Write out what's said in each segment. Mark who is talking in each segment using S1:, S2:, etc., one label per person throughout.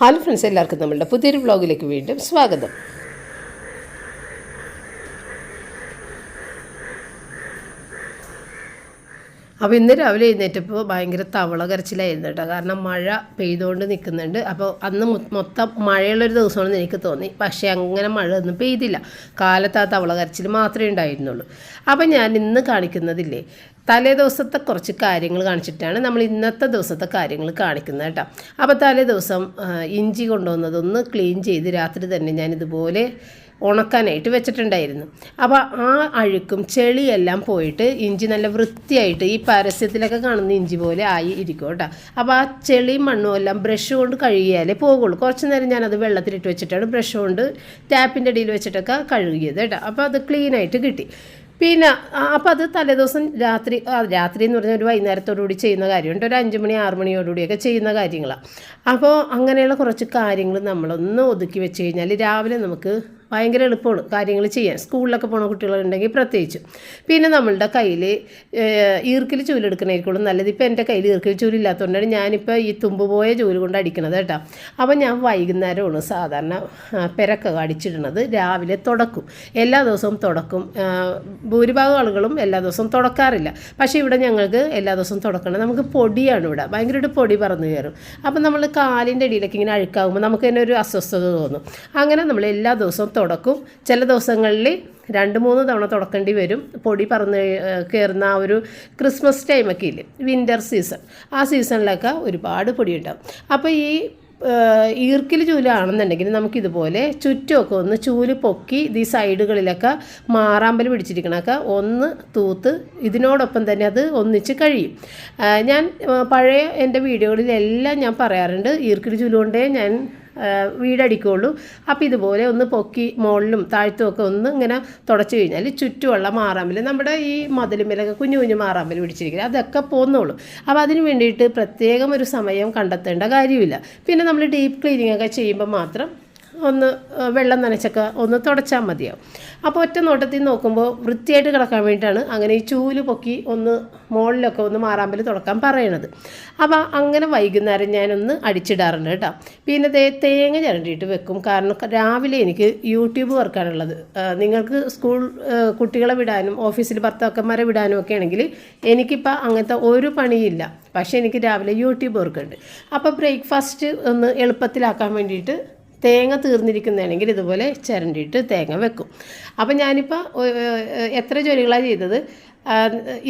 S1: Hello friends എല്ലാവർക്കും നമ്മളുടെ പുതിയൊരു വ്ളോഗിലേക്ക് വീണ്ടും സ്വാഗതം. അപ്പോൾ ഇന്ന് രാവിലെ എഴുന്നേറ്റപ്പോൾ ഭയങ്കര തവള കരച്ചിലായിരുന്നു കേട്ടോ. കാരണം മഴ പെയ്തുകൊണ്ട് നിൽക്കുന്നുണ്ട് അപ്പോൾ അന്ന് മൊത്തം മഴയുള്ളൊരു ദിവസമാണെന്ന് എനിക്ക് തോന്നി. പക്ഷേ അങ്ങനെ മഴ ഒന്നും പെയ്തില്ല. കാലത്ത് ആ തവള കരച്ചിൽ മാത്രമേ ഉണ്ടായിരുന്നുള്ളൂ. അപ്പോൾ ഞാൻ ഇന്ന് കാണിക്കുന്നതില്ലേ? തലേ ദിവസത്തെ കുറച്ച് കാര്യങ്ങൾ കാണിച്ചിട്ടാണ് നമ്മൾ ഇന്നത്തെ ദിവസത്തെ കാര്യങ്ങൾ കാണിക്കുന്നത് കേട്ടോ. അപ്പോൾ തലേ ദിവസം ഇഞ്ചി കൊണ്ടുവന്നതൊന്ന് ക്ലീൻ ചെയ്ത് രാത്രി തന്നെ ഞാൻ ഇതുപോലെ ഉണക്കാനായിട്ട് വെച്ചിട്ടുണ്ടായിരുന്നു. അപ്പോൾ ആ അഴുക്കും ചെളിയെല്ലാം പോയിട്ട് ഇഞ്ചി നല്ല വൃത്തിയായിട്ട് ഈ പരസ്യത്തിലൊക്കെ കാണുന്ന ഇഞ്ചി പോലെ ആയി ഇരിക്കും കേട്ടോ. അപ്പോൾ ആ ചെളിയും മണ്ണും എല്ലാം ബ്രഷ് കൊണ്ട് കഴുകിയാലേ പോകുള്ളൂ. കുറച്ച് നേരം ഞാനത് വെള്ളത്തിലിട്ട് വെച്ചിട്ടാണ് ബ്രഷ് കൊണ്ട് ടാപ്പിന്റെ അടിയിൽ വെച്ചിട്ടൊക്കെ കഴുകിയത് കേട്ടോ. അപ്പോൾ അത് ക്ലീനായിട്ട് കിട്ടി. പിന്നെ അപ്പോൾ അത് തലേദിവസം രാത്രി രാത്രി എന്ന് പറഞ്ഞാൽ ഒരു വൈകുന്നേരത്തോടുകൂടി ചെയ്യുന്ന കാര്യമുണ്ട്. ഒരു അഞ്ച് മണി ആറ് മണിയോടുകൂടിയൊക്കെ ചെയ്യുന്ന കാര്യങ്ങളാണ് അപ്പോൾ അങ്ങനെയുള്ള കുറച്ച് കാര്യങ്ങൾ നമ്മളൊന്ന് ഒതുക്കി വെച്ച് കഴിഞ്ഞാൽ രാവിലെ നമുക്ക് ഭയങ്കര എളുപ്പമാണ് കാര്യങ്ങൾ ചെയ്യാൻ. സ്കൂളിലൊക്കെ പോണ കുട്ടികളുണ്ടെങ്കിൽ പ്രത്യേകിച്ചും. പിന്നെ നമ്മളുടെ കയ്യിൽ ഈർക്കിൽ ചൂലെടുക്കണായിരിക്കുള്ളൂ നല്ലത് ഇപ്പോൾ എന്റെ കയ്യിൽ ഈർക്കിൽ ചൂലില്ലാത്തതുകൊണ്ടാണ് ഞാനിപ്പോൾ ഈ തുമ്പ് പോയ ചൂൽ കൊണ്ട് അടിക്കണത് കേട്ടോ. അപ്പോൾ ഞാൻ വൈകുന്നേരമാണ് സാധാരണ പെരക്കെ അടിച്ചിടുന്നത് രാവിലെ തുടക്കും. എല്ലാ ദിവസവും തുടക്കും. ഭൂരിഭാഗം ആളുകളും എല്ലാ ദിവസവും തുടക്കാറില്ല. പക്ഷേ ഇവിടെ ഞങ്ങൾക്ക് എല്ലാ ദിവസവും തുടക്കണം നമുക്ക് പൊടിയാണ് ഇവിടെ. ഭയങ്കരമായിട്ട് പൊടി പറന്ന് കയറും. അപ്പം നമ്മൾ കാലിന്റെ ഇടയിലൊക്കെ ഇങ്ങനെ അഴുക്കാകുമ്പോൾ നമുക്ക് തന്നെ ഒരു അസ്വസ്ഥത തോന്നും. അങ്ങനെ നമ്മൾ എല്ലാ ദിവസവും തുടക്കും. ചില ദിവസങ്ങളിൽ രണ്ട് മൂന്ന് തവണ തുടക്കേണ്ടി വരും. പൊടി പറന്ന് കയറുന്ന ആ ഒരു ക്രിസ്മസ് ടൈമൊക്കെ ഇല്ലേ? വിന്റർ സീസൺ ആ സീസണിലൊക്കെ ഒരുപാട് പൊടി ഉണ്ടാവും അപ്പോൾ ഈ ഈർക്കിൽ ചൂലാണെന്നുണ്ടെങ്കിൽ നമുക്കിതുപോലെ ചുറ്റുമൊക്കെ ഒന്ന് ചൂൽ പൊക്കി ഈ സൈഡുകളിലൊക്കെ മാറാമ്പൽ പിടിച്ചിരിക്കണൊക്കെ ഒന്ന് തൂത്ത് ഇതിനോടൊപ്പം തന്നെ അത് ഒന്നിച്ച് കഴിയും. ഞാൻ പഴയ എന്റെ വീഡിയോകളിലെല്ലാം ഞാൻ പറയാറുണ്ട് ഈർക്കിൽ ചൂലുകൊണ്ടേ ഞാൻ വീടടിക്കുള്ളൂ. അപ്പോൾ ഇതുപോലെ ഒന്ന് പൊക്കി മുകളിലും താഴ്ത്തും ഒക്കെ ഒന്ന് ഇങ്ങനെ തുടച്ചു കഴിഞ്ഞാൽ ചുറ്റുമുള്ള മാറാമ്പൽ നമ്മുടെ ഈ മതിലുമേലൊക്കെ കുഞ്ഞു കുഞ്ഞു മാറാമ്പൽ പിടിച്ചിരിക്കുന്നത് അതൊക്കെ പോന്നോളൂ. അപ്പോൾ അതിന് വേണ്ടിയിട്ട് പ്രത്യേകം ഒരു സമയം കണ്ടെത്തേണ്ട കാര്യമില്ല. പിന്നെ നമ്മൾ ഡീപ്പ് ക്ലീനിങ് ഒക്കെ ചെയ്യുമ്പോൾ മാത്രം ഒന്ന് വെള്ളം നനച്ചൊക്കെ ഒന്ന് തുടച്ചാൽ മതിയാവും. അപ്പോൾ ഒറ്റ നോട്ടത്തിൽ നോക്കുമ്പോൾ വൃത്തിയായിട്ട് കിടക്കാൻ വേണ്ടിയിട്ടാണ് അങ്ങനെ ഈ ചൂൽ പൊക്കി ഒന്ന് മുകളിലൊക്കെ ഒന്ന് മാറാമ്പൽ തുടക്കാൻ പറയണത്. അപ്പോൾ അങ്ങനെ വൈകുന്നേരം ഞാനൊന്ന് അടിച്ചിടാറുണ്ട് കേട്ടോ. പിന്നെ തേങ്ങ ചിരണ്ടിയിട്ട് വെക്കും. കാരണം രാവിലെ എനിക്ക് യൂട്യൂബ് വർക്കാണുള്ളത്. നിങ്ങൾക്ക് സ്കൂൾ കുട്ടികളെ വിടാനും ഓഫീസിൽ ഭർത്താക്കന്മാരെ വിടാനും ഒക്കെ ആണെങ്കിൽ എനിക്കിപ്പോൾ അങ്ങനത്തെ ഒരു പണിയില്ല. പക്ഷേ എനിക്ക് രാവിലെ യൂട്യൂബ് വർക്കുണ്ട്. അപ്പോൾ ബ്രേക്ക്ഫാസ്റ്റ് ഒന്ന് എളുപ്പത്തിലാക്കാൻ വേണ്ടിയിട്ട് തേങ്ങ തീർന്നിരിക്കുന്നതാണെങ്കിൽ ഇതുപോലെ ചിരണ്ടിയിട്ട് തേങ്ങ വെക്കും. അപ്പം ഞാനിപ്പോൾ എത്ര ജോലികളാണ് ചെയ്തത്?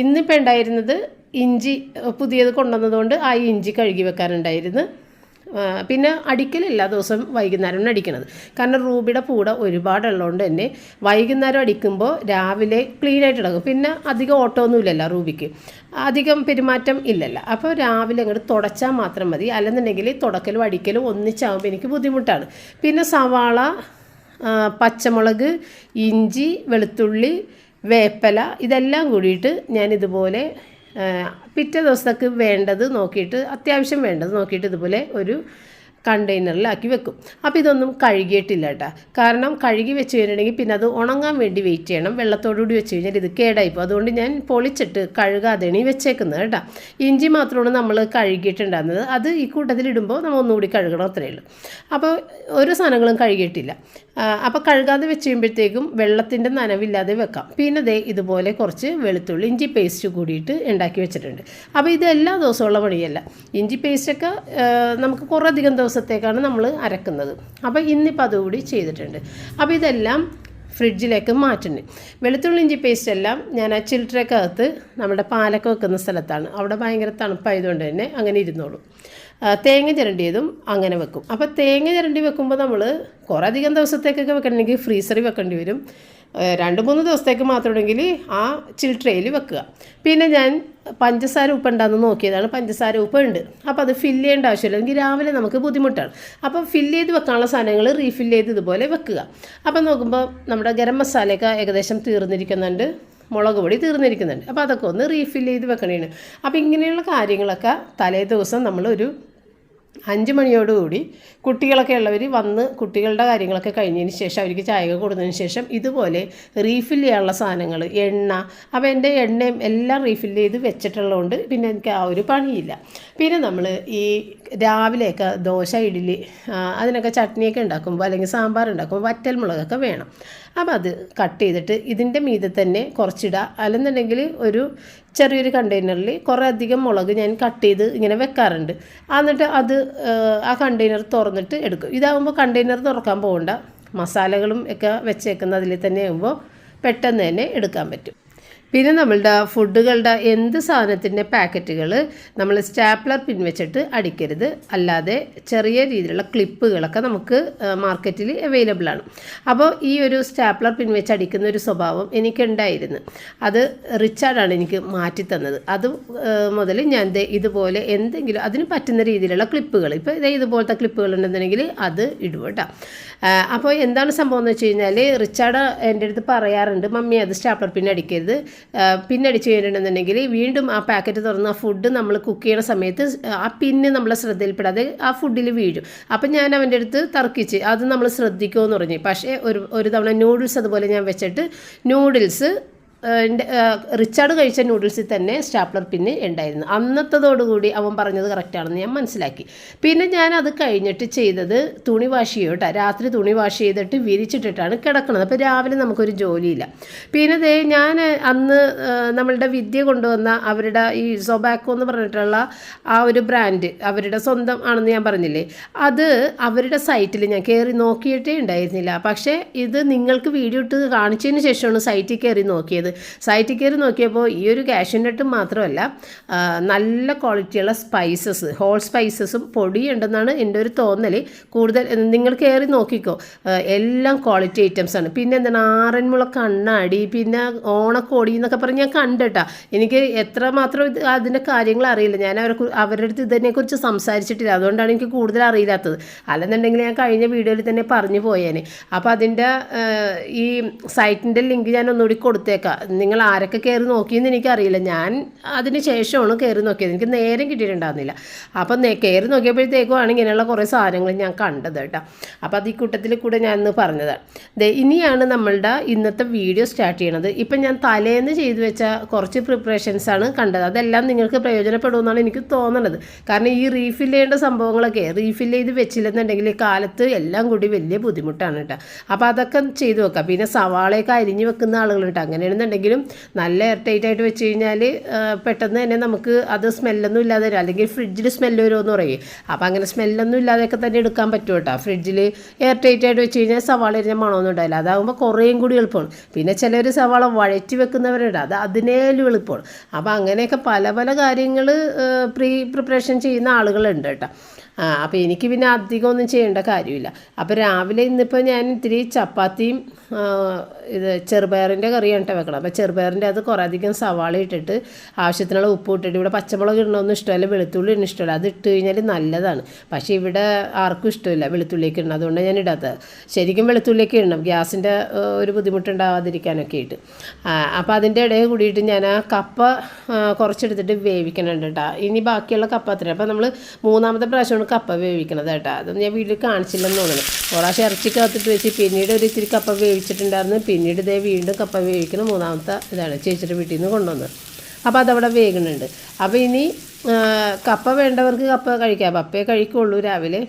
S1: ഇന്നിപ്പോൾ ഉണ്ടായിരുന്നത് ഇഞ്ചി പുതിയത് കൊണ്ടുവന്നതുകൊണ്ട് ആ ഇഞ്ചി കഴുകി വെക്കാനുണ്ടായിരുന്നു പിന്നെ അടിക്കൽ എല്ലാ ദിവസവും വൈകുന്നേരമാണ് അടിക്കണത്. കാരണം റൂബിയുടെ പൂട ഒരുപാടുള്ളതുകൊണ്ട് തന്നെ വൈകുന്നേരം അടിക്കുമ്പോൾ രാവിലെ ക്ലീൻ ആയിട്ട് ഇടക്കും പിന്നെ അധികം ഓട്ടമൊന്നുമില്ലല്ലോ റൂബിക്ക്. അധികം പെരുമാറ്റം ഇല്ലല്ലോ. അപ്പോൾ രാവിലെ അങ്ങോട്ട് തുടച്ചാൽ മാത്രം മതി. അല്ലെന്നുണ്ടെങ്കിൽ തുടക്കലും അടിക്കലും ഒന്നിച്ചാകുമ്പോൾ എനിക്ക് ബുദ്ധിമുട്ടാണ്. പിന്നെ സവാള പച്ചമുളക് ഇഞ്ചി വെളുത്തുള്ളി വേപ്പല ഇതെല്ലാം കൂടിയിട്ട് ഞാൻ ഇതുപോലെ പിറ്റേ ദിവസത്തേക്ക് വേണ്ടത് നോക്കിയിട്ട് അത്യാവശ്യം വേണ്ടത് നോക്കിയിട്ട് ഇതുപോലെ ഒരു കണ്ടെയ്നറിലാക്കി വെക്കും. അപ്പോൾ ഇതൊന്നും കഴുകിയിട്ടില്ല കേട്ടോ. കാരണം കഴുകി വെച്ച് കഴിഞ്ഞിട്ടുണ്ടെങ്കിൽ പിന്നെ അത് ഉണങ്ങാൻ വേണ്ടി വെയിറ്റ് ചെയ്യണം. വെള്ളത്തോടുകൂടി വെച്ച് കഴിഞ്ഞാൽ ഇത് കേടായിപ്പോൾ അതുകൊണ്ട് ഞാൻ പൊളിച്ചിട്ട് കഴുകാതെയാണ് ഈ വെച്ചേക്കുന്നത് കേട്ടോ. ഇഞ്ചി മാത്രമാണ് നമ്മൾ കഴുകിയിട്ടുണ്ടായിരുന്നത്. അത് ഈ കൂട്ടത്തിലിടുമ്പോൾ നമ്മൾ ഒന്നുകൂടി കഴുകണം അത്രയേ ഉള്ളൂ. അപ്പോൾ ഓരോ സാധനങ്ങളും കഴുകിയിട്ടില്ല. അപ്പോൾ കഴുകാതെ വെച്ച് കഴിയുമ്പോഴത്തേക്കും വെള്ളത്തിന്റെ നനവില്ലാതെ വെക്കാം. പിന്നെ ദേ ഇതുപോലെ കുറച്ച് വെളുത്തുള്ളി ഇഞ്ചി പേസ്റ്റ് കൂടിയിട്ട് ഉണ്ടാക്കി വെച്ചിട്ടുണ്ട്. അപ്പോൾ ഇത് എല്ലാ ദിവസമുള്ള പണിയല്ല. ഇഞ്ചി പേസ്റ്റൊക്കെ നമുക്ക് കുറേ അധികം ദിവസത്തേക്കാണ് നമ്മൾ അരക്കുന്നത്. അപ്പോൾ ഇന്നിപ്പോൾ അതുകൂടി ചെയ്തിട്ടുണ്ട്. അപ്പോൾ ഇതെല്ലാം ഫ്രിഡ്ജിലേക്ക് മാറ്റുന്നത് വെളുത്തുള്ളി ഇഞ്ചി പേസ്റ്റ് എല്ലാം ഞാൻ ആ ചിൽട്ടറക്കകത്ത് നമ്മുടെ പാലൊക്കെ വെക്കുന്ന സ്ഥലത്താണ്. അവിടെ ഭയങ്കര തണുപ്പായതുകൊണ്ട് തന്നെ അങ്ങനെ ഇരുന്നോളും. തേങ്ങ ചിരണ്ടിയതും അങ്ങനെ വെക്കും. അപ്പോൾ തേങ്ങ ചിരണ്ടി വെക്കുമ്പോൾ നമ്മൾ കുറേ അധികം ദിവസത്തേക്കൊക്കെ വെക്കണമെങ്കിൽ ഫ്രീസറിൽ വെക്കേണ്ടി വരും. രണ്ട് മൂന്ന് ദിവസത്തേക്ക് മാത്രമാണെങ്കിൽ ആ ചിൽട്രയിൽ വെക്കുക. പിന്നെ ഞാൻ പഞ്ചസാര ഉപ്പ് ഉണ്ടാകുന്ന നോക്കിയതാണ്. പഞ്ചസാര ഉപ്പ് ഉണ്ട്. അപ്പോൾ അത് ഫില്ല് ചെയ്യേണ്ട ആവശ്യമില്ല. എങ്കിൽ രാവിലെ നമുക്ക് ബുദ്ധിമുട്ടാണ്. അപ്പോൾ ഫില്ല് ചെയ്ത് വെക്കാനുള്ള സാധനങ്ങൾ റീഫില്ല് ചെയ്ത് ഇതുപോലെ വെക്കുക. അപ്പോൾ നോക്കുമ്പോൾ നമ്മുടെ ഗരം മസാലയൊക്കെ ഏകദേശം തീർന്നിരിക്കുന്നുണ്ട്. മുളക് പൊടി തീർന്നിരിക്കുന്നുണ്ട്. അപ്പോൾ അതൊക്കെ ഒന്ന് റീഫില്ല് ചെയ്ത് വെക്കണേണ്. അപ്പോൾ ഇങ്ങനെയുള്ള കാര്യങ്ങളൊക്കെ തലേ ദിവസം നമ്മളൊരു അഞ്ച് മണിയോടുകൂടി കുട്ടികളൊക്കെ ഉള്ളവർ വന്ന് കുട്ടികളുടെ കാര്യങ്ങളൊക്കെ കഴിഞ്ഞതിന് ശേഷം അവർക്ക് ചായ കൊടുത്തതിന് ശേഷം ഇതുപോലെ റീഫിൽ ചെയ്യാനുള്ള സാധനങ്ങൾ എണ്ണ അപ്പോൾ എന്റെ എണ്ണയും എല്ലാം റീഫിൽ ചെയ്ത് വെച്ചിട്ടുള്ളതുകൊണ്ട് പിന്നെ എനിക്ക് ആ ഒരു പണിയില്ല. പിന്നെ നമ്മൾ ഈ രാവിലെയൊക്കെ ദോശ ഇഡ്ഡലി അതിനൊക്കെ ചട്നിയൊക്കെ ഉണ്ടാക്കുമ്പോൾ അല്ലെങ്കിൽ സാമ്പാർ ഉണ്ടാക്കുമ്പോൾ വറ്റൽ മുളകൊക്കെ വേണം. അപ്പോൾ അത് കട്ട് ചെയ്തിട്ട് ഇതിന്റെ മീതെ തന്നെ കുറച്ചിടുക. അല്ലെന്നുണ്ടെങ്കിൽ ഒരു ചെറിയൊരു കണ്ടെയ്നറിൽ കുറേ അധികം മുളക് ഞാൻ കട്ട് ചെയ്ത് ഇങ്ങനെ വെക്കാറുണ്ട്. എന്നിട്ട് അത് ആ, ആ കണ്ടെയ്നർ തുറന്നിട്ട് എടുക്കും. ഇതാകുമ്പോൾ കണ്ടെയ്നർ തുറക്കാൻ പോകണ്ട. മസാലകളും ഒക്കെ വെച്ചേക്കുന്ന അതിൽ തന്നെ ആകുമ്പോൾ പെട്ടെന്ന് തന്നെ എടുക്കാൻ പറ്റും. പിന്നെ നമ്മളുടെ ഫുഡുകളുടെ എന്ത് സാധനത്തിന്റെ പാക്കറ്റുകൾ നമ്മൾ സ്റ്റാപ്ലർ പിൻ വെച്ചിട്ട് അടിക്കരുത്. അല്ലാതെ ചെറിയ രീതിയിലുള്ള ക്ലിപ്പുകളൊക്കെ നമുക്ക് മാർക്കറ്റിൽ അവൈലബിൾ ആണ്. അപ്പോൾ ഈ ഒരു സ്റ്റാപ്ലർ പിൻ വെച്ച് അടിക്കുന്ന ഒരു സ്വഭാവം എനിക്കുണ്ടായിരുന്നു. അത് റിച്ചാർഡാണ് എനിക്ക് മാറ്റി തന്നത്. അത് മുതൽ ഞാൻ ഇതുപോലെ എന്തെങ്കിലും അതിന് പറ്റുന്ന രീതിയിലുള്ള ക്ലിപ്പുകൾ ഇപ്പോൾ ഇതേ ഇതുപോലത്തെ ക്ലിപ്പുകൾ ഉണ്ടെന്നുണ്ടെങ്കിൽ അത് ഇടും കേട്ടോ. അപ്പോൾ എന്താണ് സംഭവം എന്ന് വെച്ച് കഴിഞ്ഞാൽ റിച്ചാർഡ് എന്റെ അടുത്ത് പറയാറുണ്ട് മമ്മി അത് സ്റ്റാപ്ലർ പിൻ അടിക്കരുത്. പിൻ കഴിഞ്ഞിട്ടുണ്ടെന്നുണ്ടെങ്കിൽ വീണ്ടും ആ പാക്കറ്റ് തുറന്ന് ആ ഫുഡ് നമ്മൾ കുക്ക് ചെയ്യുന്ന സമയത്ത് ആ പിന്ന് നമ്മളെ ശ്രദ്ധയിൽപ്പെടാതെ ആ ഫുഡിൽ വീഴും. അപ്പം ഞാൻ അവന്റെ അടുത്ത് തർക്കിച്ച് അത് നമ്മൾ ശ്രദ്ധിക്കുമെന്ന് പറഞ്ഞു. പക്ഷേ ഒരു ഒരു തവണ നൂഡിൽസ് അതുപോലെ ഞാൻ വെച്ചിട്ട് നൂഡിൽസ് റിച്ചാർഡ് കഴിച്ച നൂഡിൽസിൽ തന്നെ സ്റ്റാപ്ലർ പിന്നെ ഉണ്ടായിരുന്നു. അന്നത്തതോടുകൂടി അവൻ പറഞ്ഞത് കറക്റ്റാണെന്ന് ഞാൻ മനസ്സിലാക്കി. പിന്നെ ഞാൻ അത് കഴിഞ്ഞിട്ട് ചെയ്തത് തുണി വാഷ് ചെയ്യട്ടെ രാത്രി തുണി വാഷ് ചെയ്തിട്ട് വിരിച്ചിട്ടിട്ടാണ് കിടക്കുന്നത്. അപ്പോൾ രാവിലെ നമുക്കൊരു ജോലിയില്ല. പിന്നെ ദേ ഞാൻ അന്ന് നമ്മളുടെ വിദ്യ കൊണ്ടുവന്ന അവരുടെ ഈ സൊബാക്കോ എന്ന് പറഞ്ഞിട്ടുള്ള ആ ഒരു ബ്രാൻഡ് അവരുടെ സ്വന്തം ആണെന്ന് ഞാൻ പറഞ്ഞില്ലേ? അത് അവരുടെ സൈറ്റിൽ ഞാൻ കയറി നോക്കിയിട്ടേ ഉണ്ടായിരുന്നില്ല. പക്ഷേ ഇത് നിങ്ങൾക്ക് വീഡിയോ ഇട്ട് കാണിച്ചതിന് ശേഷമാണ് സൈറ്റിൽ കയറി നോക്കിയത്. സൈറ്റിൽ കയറി നോക്കിയപ്പോൾ ഈ ഒരു കാഷ്യൂനട്ട് മാത്രമല്ല ആ, നല്ല ക്വാളിറ്റിയുള്ള സ്പൈസസ് ഹോൾ സ്പൈസസും പൊടിയുണ്ടെന്നാണ് എന്റെ ഒരു തോന്നൽ. കൂടുതൽ നിങ്ങൾ കയറി നോക്കിക്കോ. എല്ലാം ക്വാളിറ്റി ഐറ്റംസ് ആണ്. പിന്നെ എന്താണ്? ആറന്മുള കണ്ണാടി പിന്നെ ഓണക്കോടി എന്നൊക്കെ പറഞ്ഞ് ഞാൻ കണ്ടിട്ടാ. എനിക്ക് എത്ര മാത്രം ഇത് അതിന്റെ കാര്യങ്ങൾ അറിയില്ല. ഞാൻ അവരെ അവരുടെ അടുത്ത് ഇതിനെക്കുറിച്ച് സംസാരിച്ചിട്ടില്ല. അതുകൊണ്ടാണ് എനിക്ക് കൂടുതൽ അറിയില്ലാത്തത്. അല്ലെന്നുണ്ടെങ്കിൽ ഞാൻ കഴിഞ്ഞ വീഡിയോയിൽ തന്നെ പറഞ്ഞു പോയേനെ. അപ്പോൾ അതിന്റെ ഈ സൈറ്റിന്റെ ലിങ്ക് ഞാൻ ഒന്നുകൂടി കൊടുത്തേക്കാം. നിങ്ങൾ ആരൊക്കെ കയറി നോക്കിയെന്ന് എനിക്കറിയില്ല. ഞാൻ അതിന് ശേഷമാണ് കയറി നോക്കിയത്. എനിക്ക് നേരം കിട്ടിയിട്ടുണ്ടായിരുന്നില്ല. അപ്പം കയറി നോക്കിയപ്പോഴത്തേക്കുമാണ് ഇങ്ങനെയുള്ള കുറേ സാധനങ്ങൾ ഞാൻ കണ്ടത് കേട്ടോ. അപ്പോൾ അത് ഈ കൂട്ടത്തിൽ കൂടെ ഞാൻ ഇന്ന് പറഞ്ഞതാണ് ഇനിയാണ് നമ്മളുടെ ഇന്നത്തെ വീഡിയോ സ്റ്റാർട്ട് ചെയ്യണത്. ഇപ്പം ഞാൻ തലേന്ന് ചെയ്തു വെച്ച കുറച്ച് പ്രിപ്പറേഷൻസാണ് കണ്ടത്. അതെല്ലാം നിങ്ങൾക്ക് പ്രയോജനപ്പെടുമെന്നാണ് എനിക്ക് തോന്നുന്നത് കാരണം ഈ റീഫിൽ ചെയ്യേണ്ട സംഭവങ്ങളൊക്കെ റീഫിൽ ചെയ്ത് വെച്ചില്ലെന്നുണ്ടെങ്കിൽ കാലത്ത് എല്ലാം കൂടി വലിയ ബുദ്ധിമുട്ടാണ് കേട്ടോ. അപ്പോൾ അതൊക്കെ ചെയ്തു വെക്കാം. പിന്നെ സവാളയൊക്കെ അരിഞ്ഞ് വെക്കുന്ന ആളുകളുണ്ട്. അങ്ങനെയാണെന്നുണ്ടെങ്കിലും നല്ല എയർ ടൈറ്റ് ആയിട്ട് വെച്ച് കഴിഞ്ഞാൽ പെട്ടെന്ന് തന്നെ നമുക്ക് അത് സ്മെല്ലൊന്നും ഇല്ലാതെ വരും. അല്ലെങ്കിൽ ഫ്രിഡ്ജിൽ സ്മെല്ല് വരുമെന്ന് പറയും. അപ്പോൾ അങ്ങനെ സ്മെല്ലൊന്നും ഇല്ലാതെയൊക്കെ തന്നെ എടുക്കാൻ പറ്റും കേട്ടോ. ഫ്രിഡ്ജിൽ ആയിട്ട് വെച്ച് കഴിഞ്ഞാൽ സവാള എരിഞ്ഞ മണമൊന്നും ഉണ്ടാവില്ല. അതാകുമ്പോൾ കുറേയും കൂടി എളുപ്പമാണ്. പിന്നെ ചിലർ സവാള വഴറ്റി വെക്കുന്നവരുണ്ട്. അത് അതിനേലും എളുപ്പമാണ്. അപ്പോൾ അങ്ങനെയൊക്കെ പല പല കാര്യങ്ങൾ പ്രീ പ്രിപ്പറേഷൻ ചെയ്യുന്ന ആളുകളുണ്ട് കേട്ടോ. അപ്പോൾ എനിക്ക് പിന്നെ അധികം ഒന്നും ചെയ്യേണ്ട കാര്യമില്ല. അപ്പോൾ രാവിലെ ഇന്നിപ്പോൾ ഞാൻ ഇത്തിരി ചപ്പാത്തിയും ആ, ഇത് ചെറുപയറിന്റെ കറിയാണ് കേട്ടോ വെക്കണം അപ്പോൾ ചെറുപയറിന്റെ അത് കുറേ അധികം സവാള ഇട്ടിട്ട് ആവശ്യത്തിനുള്ള ഉപ്പ് ഇട്ടിട്ട് ഇവിടെ പച്ചമുളക് ഇടണമെന്നും ഇഷ്ടമല്ല വെളുത്തുള്ളി ഇടണം ഇഷ്ടമല്ല. അത് ഇട്ട് കഴിഞ്ഞാൽ നല്ലതാണ്. പക്ഷേ ഇവിടെ ആർക്കും ഇഷ്ടമില്ല വെളുത്തുള്ളിയൊക്കെ ഇടണം അതുകൊണ്ട് ഞാൻ ഇടാത്തത്. ശരിക്കും വെളുത്തുള്ളിയൊക്കെ ഇടണം. ഗ്യാസിന്റെ ഒരു ബുദ്ധിമുട്ടുണ്ടാവാതിരിക്കാനൊക്കെ ആയിട്ട്. ആ, അപ്പോൾ അതിന്റെ ഇടയിൽ കൂടിയിട്ട് ഞാൻ ആ കപ്പ കുറച്ചെടുത്തിട്ട് വേവിക്കണുണ്ട് കേട്ടോ ഇനി ബാക്കിയുള്ള കപ്പ അത്ര. അപ്പോൾ നമ്മൾ മൂന്നാമത്തെ പ്രാവശ്യമാണ് കപ്പ വേവിക്കണത് കേട്ടോ. അതൊന്നും ഞാൻ വീട്ടിൽ കാണിച്ചില്ലെന്ന് തോന്നുന്നു ഒരാശം ഇറച്ചി കാത്തിട്ട് വെച്ച് പിന്നീട് ഒരു ഇത്തിരി കപ്പ വേവിച്ചിട്ടുണ്ടായിരുന്നു. പിന്നീട് ഇതേ വീണ്ടും കപ്പ വേവിക്കണം മൂന്നാമത്തെ ഇതാണ് ചേച്ചിയുടെ വീട്ടിൽ നിന്ന് കൊണ്ടുവന്നത്. അപ്പോൾ അതവിടെ വേകുന്നുണ്ട് അപ്പോൾ ഇനി കപ്പ വേണ്ടവർക്ക് കപ്പ കഴിക്കാം. പപ്പയെ കഴിക്കുള്ളൂ രാവിലെ.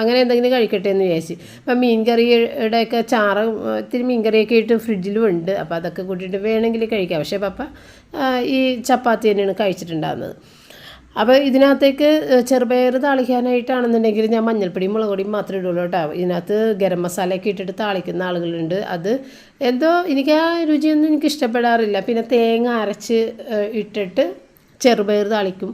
S1: അങ്ങനെ എന്തെങ്കിലും കഴിക്കട്ടെ എന്ന് വിചാരിച്ച്. അപ്പം മീൻ കറിയുടെയൊക്കെ ചാറ് ഇത്തിരി മീൻ കറിയൊക്കെ ഇട്ട് ഫ്രിഡ്ജിലും ഉണ്ട്. അപ്പോൾ അതൊക്കെ കൂട്ടിയിട്ട് വേണമെങ്കിൽ കഴിക്കാം. പക്ഷേ പപ്പ ഈ ചപ്പാത്തി തന്നെയാണ് കഴിച്ചിട്ടുണ്ടാകുന്നത് അപ്പോൾ ഇതിനകത്തേക്ക് ചെറുപയർ താളിക്കാനായിട്ടാണെന്നുണ്ടെങ്കിൽ ഞാൻ മഞ്ഞൾപ്പൊടി മുളക് പൊടിയും മാത്രമേ ഇടുള്ളൂ കേട്ടോ. ഇതിനകത്ത് ഗരം മസാലയൊക്കെ ഇട്ടിട്ട് താളിക്കുന്ന ആളുകളുണ്ട്. അത് എന്തോ എനിക്ക് ആ രുചിയൊന്നും എനിക്ക് ഇഷ്ടപ്പെടാറില്ല. പിന്നെ തേങ്ങ അരച്ച് ഇട്ടിട്ട് ചെറുപയർ താളിക്കും.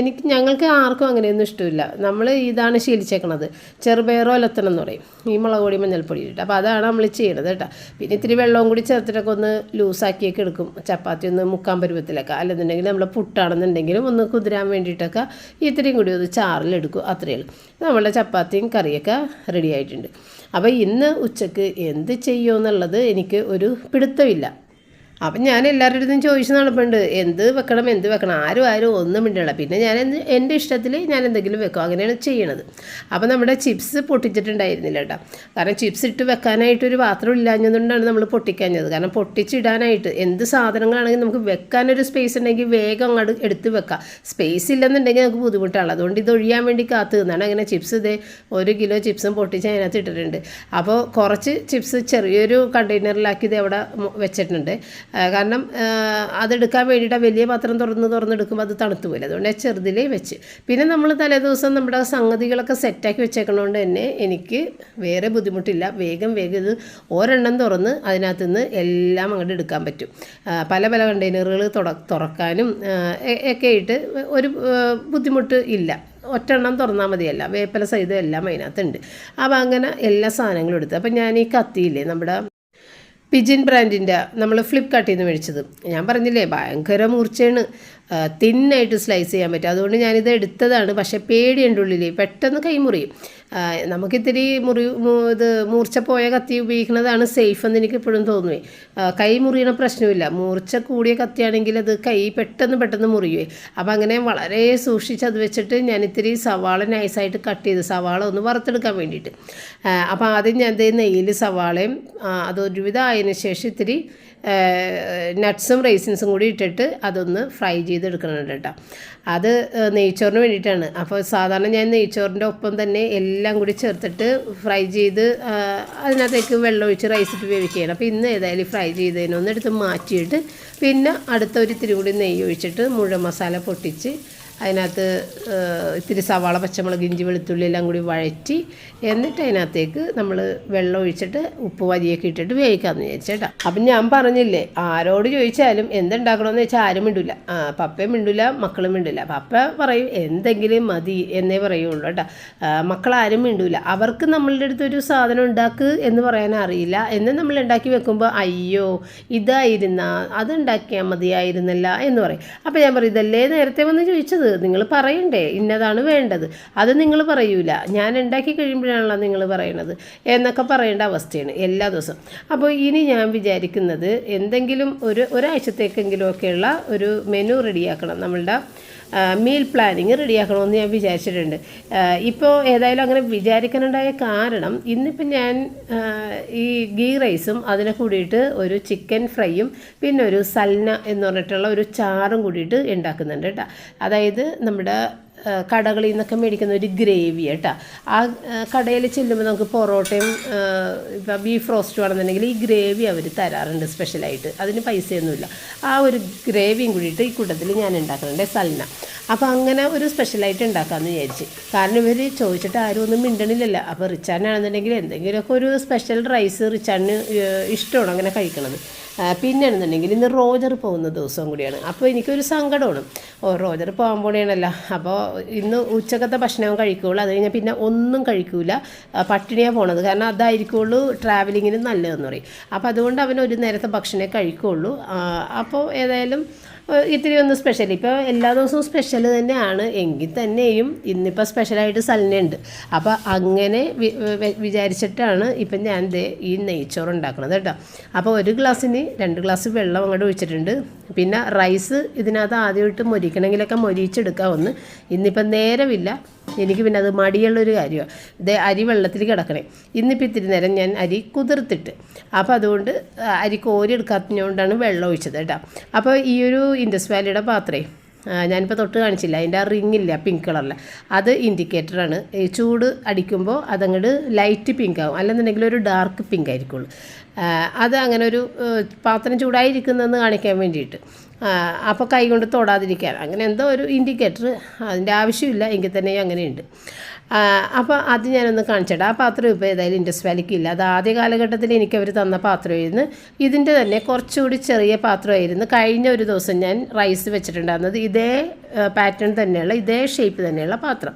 S1: എനിക്ക് ഞങ്ങൾക്ക് ആർക്കും അങ്ങനെയൊന്നും ഇഷ്ടമില്ല. നമ്മൾ ഇതാണ് ശീലിച്ചേക്കണത്. ചെറുപയർ ഒലത്തണം എന്ന് പറയും. ഈ മുളക് പൊടി മഞ്ഞൾപ്പൊടി ഇട്ടിട്ട്. അപ്പോൾ അതാണ് നമ്മൾ ചെയ്യണത് കേട്ടോ. പിന്നെ ഇത്തിരി വെള്ളവും കൂടി ചേർത്തിട്ടൊക്കെ ഒന്ന് ലൂസാക്കിയൊക്കെ എടുക്കും. ചപ്പാത്തി ഒന്ന് മുക്കാൻ പരുവത്തിലൊക്കെ. അല്ലെന്നുണ്ടെങ്കിൽ നമ്മൾ പുട്ടാണെന്നുണ്ടെങ്കിലും ഒന്ന് കുതിരാൻ വേണ്ടിയിട്ടൊക്കെ ഇത്രയും കൂടി ഒന്ന് ചാറിലെടുക്കും. അത്രയേ ഉള്ളൂ. നമ്മളുടെ ചപ്പാത്തിയും കറിയൊക്കെ റെഡി ആയിട്ടുണ്ട്. അപ്പോൾ ഇന്ന് ഉച്ചയ്ക്ക് എന്ത് ചെയ്യുമെന്നുള്ളത് എനിക്ക് ഒരു പിടുത്തമില്ല. അപ്പം ഞാൻ എല്ലാവരുടെ അടുത്തും ചോദിച്ചു നടപ്പുണ്ട് എന്ത് വെക്കണം എന്ത് വെക്കണം? ആരും ആരും ഒന്നും മിണ്ടല്ല പിന്നെ ഞാൻ എന്റെ ഇഷ്ടത്തിൽ ഞാൻ എന്തെങ്കിലും വെക്കും. അങ്ങനെയാണ് ചെയ്യണത്. അപ്പോൾ നമ്മുടെ ചിപ്സ് പൊട്ടിച്ചിട്ടുണ്ടായിരുന്നില്ല കേട്ടോ. കാരണം ചിപ്സ് ഇട്ട് വെക്കാനായിട്ടൊരു പാത്രം ഇല്ലാഞ്ഞതുകൊണ്ടാണ് നമ്മൾ പൊട്ടിക്കാഞ്ഞത് കാരണം പൊട്ടിച്ചിടാനായിട്ട് എന്ത് സാധനങ്ങളാണെങ്കിൽ നമുക്ക് വെക്കാനൊരു സ്പേസ് ഉണ്ടെങ്കിൽ വേഗം അങ്ങോട്ട് എടുത്ത് വെക്കാം. സ്പേസ് ഇല്ലെന്നുണ്ടെങ്കിൽ നമുക്ക് ബുദ്ധിമുട്ടാണ്. അതുകൊണ്ട് ഇത് ഒഴിയാൻ വേണ്ടി കാത്തു നിന്നാണ്. അങ്ങനെ ചിപ്സ് ഇതേ ഒരു കിലോ ചിപ്സും പൊട്ടിച്ച് അതിനകത്ത് ഇട്ടിട്ടുണ്ട്. അപ്പോൾ കുറച്ച് ചിപ്സ് ചെറിയൊരു കണ്ടെയ്നറിലാക്കി ഇത് അവിടെ വെച്ചിട്ടുണ്ട്. കാരണം അതെടുക്കാൻ വേണ്ടിയിട്ട് വലിയ പാത്രം തുറന്ന് തുറന്നെടുക്കുമ്പോൾ അത് തണുത്തു പോയില്ല അതുകൊണ്ട് ചെറുതിലേ വെച്ച്. പിന്നെ നമ്മൾ തലേദിവസം നമ്മുടെ സംഗതികളൊക്കെ സെറ്റാക്കി വെച്ചേക്കണോണ്ട് തന്നെ എനിക്ക് വേറെ ബുദ്ധിമുട്ടില്ല. വേഗം വേഗം ഇത് ഒരെണ്ണം തുറന്ന് അതിനകത്ത് നിന്ന് എല്ലാം അങ്ങോട്ട് എടുക്കാൻ പറ്റും. പല പല കണ്ടെയ്നറുകൾ തുറക്കാനും ഒക്കെ ആയിട്ട് ഒരു ബുദ്ധിമുട്ട് ഇല്ല. ഒറ്റെണ്ണം തുറന്നാൽ മതിയല്ല. വേപ്പല സഹിതം എല്ലാം അതിനകത്തുണ്ട്. അപ്പോൾ അങ്ങനെ എല്ലാ സാധനങ്ങളും എടുത്ത്. അപ്പം ഞാൻ ഈ കത്തിയില്ലേ നമ്മുടെ പിജിൻ ബ്രാൻഡിന്റെ നമ്മൾ ഫ്ലിപ്കാർട്ടിൽ നിന്ന് മേടിച്ചത്. ഞാൻ പറഞ്ഞില്ലേ ഭയങ്കര മൂർച്ചയാണ്. തിന്നായിട്ട് സ്ലൈസ് ചെയ്യാൻ പറ്റും. അതുകൊണ്ട് ഞാനിത് എടുത്തതാണ്. പക്ഷേ പേടിയുണ്ട് ഉള്ളിൽ പെട്ടെന്ന് കൈമുറിയും. നമുക്കിത്തിരി മുറി ഇത് മൂർച്ച പോയ കത്തി ഉപയോഗിക്കുന്നതാണ് സേഫ് എന്ന് എനിക്ക് എപ്പോഴും തോന്നുവേ. കൈ മുറിയണ പ്രശ്നമില്ല. മൂർച്ച കൂടിയ കത്തിയാണെങ്കിൽ അത് കൈ പെട്ടെന്ന് പെട്ടെന്ന് മുറിയുവേ. അപ്പം അങ്ങനെ വളരെ സൂക്ഷിച്ച് അത് വെച്ചിട്ട് ഞാൻ ഇത്തിരി സവാള നൈസായിട്ട് കട്ട് ചെയ്ത് സവാള ഒന്ന് വറുത്തെടുക്കാൻ വേണ്ടിയിട്ട്. അപ്പോൾ ആദ്യം ഞാൻ നെയ്യിൽ സവാളയും അതൊരുവിധം ആയതിനു ശേഷം ഇത്തിരി നട്ട്സും റൈസിൻസും കൂടി ഇട്ടിട്ട് അതൊന്ന് ഫ്രൈ ചെയ്തെടുക്കുന്നുണ്ട് കേട്ടോ. അത് നെയ്ച്ചോറിന് വേണ്ടിയിട്ടാണ്. അപ്പോൾ സാധാരണ ഞാൻ നെയ്ച്ചോറിന്റെ ഒപ്പം തന്നെ എല്ലാം കൂടി ചേർത്തിട്ട് ഫ്രൈ ചെയ്ത് അതിനകത്തേക്ക് വെള്ളം ഒഴിച്ച് റൈസ് ഇട്ട് വേവിക്കുകയാണ്. അപ്പോൾ ഇന്ന് ഏതായാലും ഫ്രൈ ചെയ്തതിനൊന്ന് എടുത്ത് മാറ്റിയിട്ട് പിന്നെ അടുത്ത ഒരു ഇത്തിരി കൂടി നെയ്യ് ഒഴിച്ചിട്ട് മുഴുവൻ മസാല പൊട്ടിച്ച് അതിനകത്ത് ഇത്തിരി സവാള പച്ചമുളക് ഇഞ്ചി വെളുത്തുള്ളി എല്ലാം കൂടി വഴറ്റി എന്നിട്ട് അതിനകത്തേക്ക് നമ്മൾ വെള്ളം ഒഴിച്ചിട്ട് ഉപ്പ് വരിയൊക്കെ ഇട്ടിട്ട് വേവിക്കാമെന്ന് വിചാരിച്ചേട്ടാ. അപ്പം ഞാൻ പറഞ്ഞില്ലേ ആരോട് ചോദിച്ചാലും എന്തുണ്ടാക്കണമെന്ന് വെച്ചാൽ ആരും മിണ്ടില്ല പപ്പയും മിണ്ടില്ല മക്കളും മിണ്ടില്ല പപ്പ പറയും എന്തെങ്കിലും മതി എന്നേ പറയുള്ളൂ കേട്ടോ. മക്കളാരും മിണ്ടില്ല അവർക്ക് നമ്മളുടെ അടുത്ത് ഒരു സാധനം ഉണ്ടാക്ക് എന്ന് പറയാൻ അറിയില്ല. എന്ന് നമ്മൾ ഉണ്ടാക്കി വെക്കുമ്പോൾ അയ്യോ ഇതായിരുന്ന അതുണ്ടാക്കിയാൽ മതിയായിരുന്നല്ല എന്ന് പറയും. അപ്പോൾ ഞാൻ പറയും ഇതല്ലേ നേരത്തെ വന്ന് ചോദിച്ചത്? നിങ്ങൾ പറയണ്ടേ? ഇന്നതാണ് വേണ്ടത്. അത് നിങ്ങൾ പറയൂല. ഞാൻ ഉണ്ടാക്കി കഴിയുമ്പോഴാണല്ലോ നിങ്ങൾ പറയണത്. എന്നൊക്കെ പറയേണ്ട അവസ്ഥയാണ് എല്ലാ ദിവസവും. അപ്പോൾ ഇനി ഞാൻ വിചാരിക്കുന്നത് എന്തെങ്കിലും ഒരു ഒരാഴ്ചത്തേക്കെങ്കിലും ഒക്കെയുള്ള ഒരു മെനു റെഡിയാക്കണം നമ്മളുടെ മീൽ പ്ലാനിങ് റെഡിയാക്കണമെന്ന് ഞാൻ വിചാരിച്ചിട്ടുണ്ട്. ഇപ്പോൾ ഏതായാലും അങ്ങനെ വിചാരിക്കാനുണ്ടായ കാരണം ഇന്നിപ്പോൾ ഞാൻ ഈ ഗീ റൈസും അതിനെ കൂടിയിട്ട് ഒരു ചിക്കൻ ഫ്രൈയും പിന്നെ ഒരു സൽന എന്ന് പറഞ്ഞിട്ടുള്ള ഒരു ചാറും കൂടിയിട്ട് ഉണ്ടാക്കുന്നുണ്ട് കേട്ടോ. അതായത് നമ്മുടെ കടകളിൽ നിന്നൊക്കെ മേടിക്കുന്ന ഒരു ഗ്രേവി കേട്ടോ. ആ കടയിൽ ചെല്ലുമ്പോൾ നമുക്ക് പൊറോട്ടയും ഇപ്പം ബീഫ് റോസ്റ്റും ആണെന്നുണ്ടെങ്കിൽ ഈ ഗ്രേവി അവർ തരാറുണ്ട് സ്പെഷ്യലായിട്ട്. അതിന് പൈസയൊന്നുമില്ല. ആ ഒരു ഗ്രേവിയും കൂടിയിട്ട് ഈ കൂട്ടത്തിൽ ഞാൻ ഉണ്ടാക്കുന്നുണ്ട് സൽന. അപ്പോൾ അങ്ങനെ ഒരു സ്പെഷ്യലായിട്ട് ഉണ്ടാക്കാമെന്ന് വിചാരിച്ച്. കാരണം ഇവർ ചോദിച്ചിട്ട് ആരും ഒന്നും മിണ്ടണില്ലല്ലോ. അപ്പോൾ റിച്ചാനാണെന്നുണ്ടെങ്കിൽ എന്തെങ്കിലുമൊക്കെ ഒരു സ്പെഷ്യൽ റൈസ് റിച്ചാന് ഇഷ്ടമാണ് അങ്ങനെ കഴിക്കണത്. പിന്നെയാണെന്നുണ്ടെങ്കിൽ ഇന്ന് റോജർ പോകുന്ന ദിവസവും കൂടിയാണ്. അപ്പോൾ എനിക്കൊരു സങ്കടമാണ്. ഓ റോജർ പോകാൻ പോണേണല്ലോ. അപ്പോൾ ഇന്ന് ഉച്ചക്കത്തെ ഭക്ഷണം കഴിക്കുകയുള്ളൂ അത് കഴിഞ്ഞാൽ പിന്നെ ഒന്നും കഴിക്കൂല. പട്ടിണിയാണ് പോണത്. കാരണം അതായിരിക്കുള്ളൂ ട്രാവലിങ്ങിന് നല്ലതെന്ന് പറയും. അപ്പോൾ അതുകൊണ്ട് അവൻ ഒരു നേരത്തെ ഭക്ഷണമേ കഴിക്കുകയുള്ളൂ അപ്പോൾ ഏതായാലും ഇത്തിരി ഒന്ന് സ്പെഷ്യൽ ഇപ്പോൾ എല്ലാ ദിവസവും സ്പെഷ്യൽ തന്നെയാണ്. എങ്കിൽ തന്നെയും ഇന്നിപ്പോൾ സ്പെഷ്യലായിട്ട് സൽനയുണ്ട്. അപ്പോൾ അങ്ങനെ വിചാരിച്ചിട്ടാണ് ഇപ്പം ഞാൻ ഈ നെയ്ച്ചോറ് ഉണ്ടാക്കുന്നത് കേട്ടോ. അപ്പോൾ ഒരു ഗ്ലാസ്സിന് രണ്ട് ഗ്ലാസ് വെള്ളം അങ്ങോട്ട് ഒഴിച്ചിട്ടുണ്ട്. പിന്നെ റൈസ് ഇതിനകത്ത് ആദ്യമായിട്ട് മൊരിക്കണമെങ്കിലൊക്കെ മൊരിച്ചെടുക്കാമെന്ന് ഇന്നിപ്പം നേരമില്ല. എനിക്ക് പിന്നെ അത് മടിയുള്ളൊരു കാര്യമാണ് ഇത് അരി വെള്ളത്തിൽ കിടക്കണേ. ഇന്നിപ്പോൾ ഇത്തിരി നേരം ഞാൻ അരി കുതിർത്തിട്ട്. അപ്പോൾ അതുകൊണ്ട് അരി കോരി എടുക്കാത്തതുകൊണ്ടാണ് വെള്ളം ഒഴിച്ചത് കേട്ടോ. അപ്പോൾ ഈ ഒരു ഇൻഡസ് വാലിയുടെ പാത്രേ ഞാനിപ്പോൾ തൊട്ട് കാണിച്ചില്ല. അതിന്റെ ആ റിങ് ഇല്ല പിങ്ക് കളറിൽ അത് ഇൻഡിക്കേറ്ററാണ് ഈ ചൂട് അടിക്കുമ്പോൾ അതങ്ങോട്ട് ലൈറ്റ് പിങ്ക് ആവും. അല്ലെന്നുണ്ടെങ്കിൽ ഒരു ഡാർക്ക് പിങ്ക് ആയിരിക്കുള്ളൂ. അത് അങ്ങനെ ഒരു പാത്രം ചൂടായിരിക്കുന്നതെന്ന് കാണിക്കാൻ വേണ്ടിയിട്ട്. അപ്പോൾ കൈ കൊണ്ട് തൊടാതിരിക്കാൻ. അങ്ങനെ എന്തോ ഒരു ഇൻഡിക്കേറ്റർ അതിന്റെ ആവശ്യമില്ല. എങ്കിൽ തന്നെയും അങ്ങനെയുണ്ട്. അപ്പോൾ അത് ഞാനൊന്ന് കാണിച്ചിട്ട്. ആ പാത്രം ഇപ്പോൾ ഏതായാലും ഇൻഡസ് വാലിക്കില്ല അത് ആദ്യ കാലഘട്ടത്തിൽ എനിക്ക് അവർ തന്ന പാത്രമായിരുന്നു. ഇതിന്റെ തന്നെ കുറച്ചുകൂടി ചെറിയ പാത്രമായിരുന്നു. കഴിഞ്ഞ ഒരു ദിവസം ഞാൻ റൈസ് വെച്ചിട്ടുണ്ടായിരുന്നത് ഇതേ പാറ്റേൺ തന്നെയുള്ള ഇതേ ഷേപ്പ് തന്നെയുള്ള പാത്രം.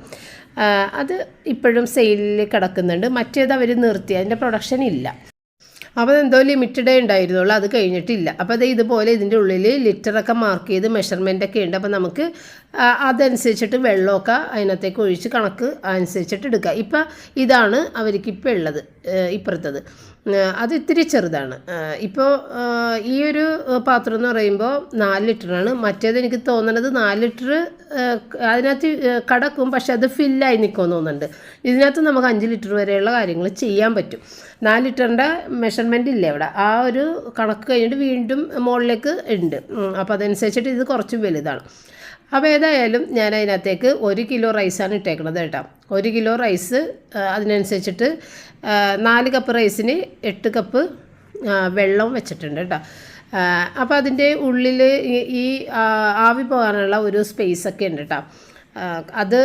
S1: അത് ഇപ്പോഴും സെയിലിൽ കിടക്കുന്നുണ്ട്. മറ്റേത് അവർ നിർത്തി. അതിന്റെ പ്രൊഡക്ഷൻ ഇല്ല. അപ്പോൾ എന്തോ ലിമിറ്റഡേ ഉണ്ടായിരുന്നുള്ളൂ അത് കഴിഞ്ഞിട്ടില്ല. അപ്പോൾ അത് ഇതുപോലെ ഇതിന്റെ ഉള്ളിൽ ലിറ്ററൊക്കെ മാർക്ക് ചെയ്ത് മെഷർമെന്റ് ഒക്കെ ഉണ്ട്. അപ്പോൾ നമുക്ക് അതനുസരിച്ചിട്ട് വെള്ളമൊക്കെ അതിനകത്തേക്ക് ഒഴിച്ച് കണക്ക് അനുസരിച്ചിട്ട് എടുക്കുക. ഇപ്പം ഇതാണ് അവർക്ക് ഇപ്പം ഉള്ളത് ഇപ്പുറത്തത്. അത് ഇത്തിരി ചെറുതാണ്. ഇപ്പോൾ ഈ ഒരു പാത്രം എന്ന് പറയുമ്പോൾ നാല് ലിറ്ററാണ് മറ്റേത് എനിക്ക് തോന്നണത് നാല് ലിറ്റർ അതിനകത്ത് കടക്കും പക്ഷെ അത് ഫില്ലായി നിൽക്കുമെന്ന് തോന്നുന്നുണ്ട്. ഇതിനകത്ത് നമുക്ക് അഞ്ച് ലിറ്റർ വരെയുള്ള കാര്യങ്ങൾ ചെയ്യാൻ പറ്റും. നാല് ലിറ്ററിന്റെ മെഷർമെന്റ് ഇല്ല ഇവിടെ ആ ഒരു കണക്ക് കഴിഞ്ഞിട്ട് വീണ്ടും മുകളിലേക്ക് ഉണ്ട്. അപ്പോൾ അതനുസരിച്ചിട്ട് ഇത് കുറച്ച് വലുതാണ്. അപ്പോൾ ഏതായാലും ഞാൻ അതിനകത്തേക്ക് ഒരു കിലോ റൈസാണ് ഇട്ടേക്കണത് കേട്ടോ. ഒരു കിലോ റൈസ് അതിനനുസരിച്ചിട്ട് നാല് കപ്പ് റൈസിന് എട്ട് കപ്പ് വെള്ളം വെച്ചിട്ടുണ്ട് കേട്ടോ. അപ്പോൾ അതിന്റെ ഉള്ളിൽ ഈ ആവി പോകാനുള്ള ഒരു സ്പേസ് ഒക്കെ ഉണ്ട് കേട്ടോ. അത്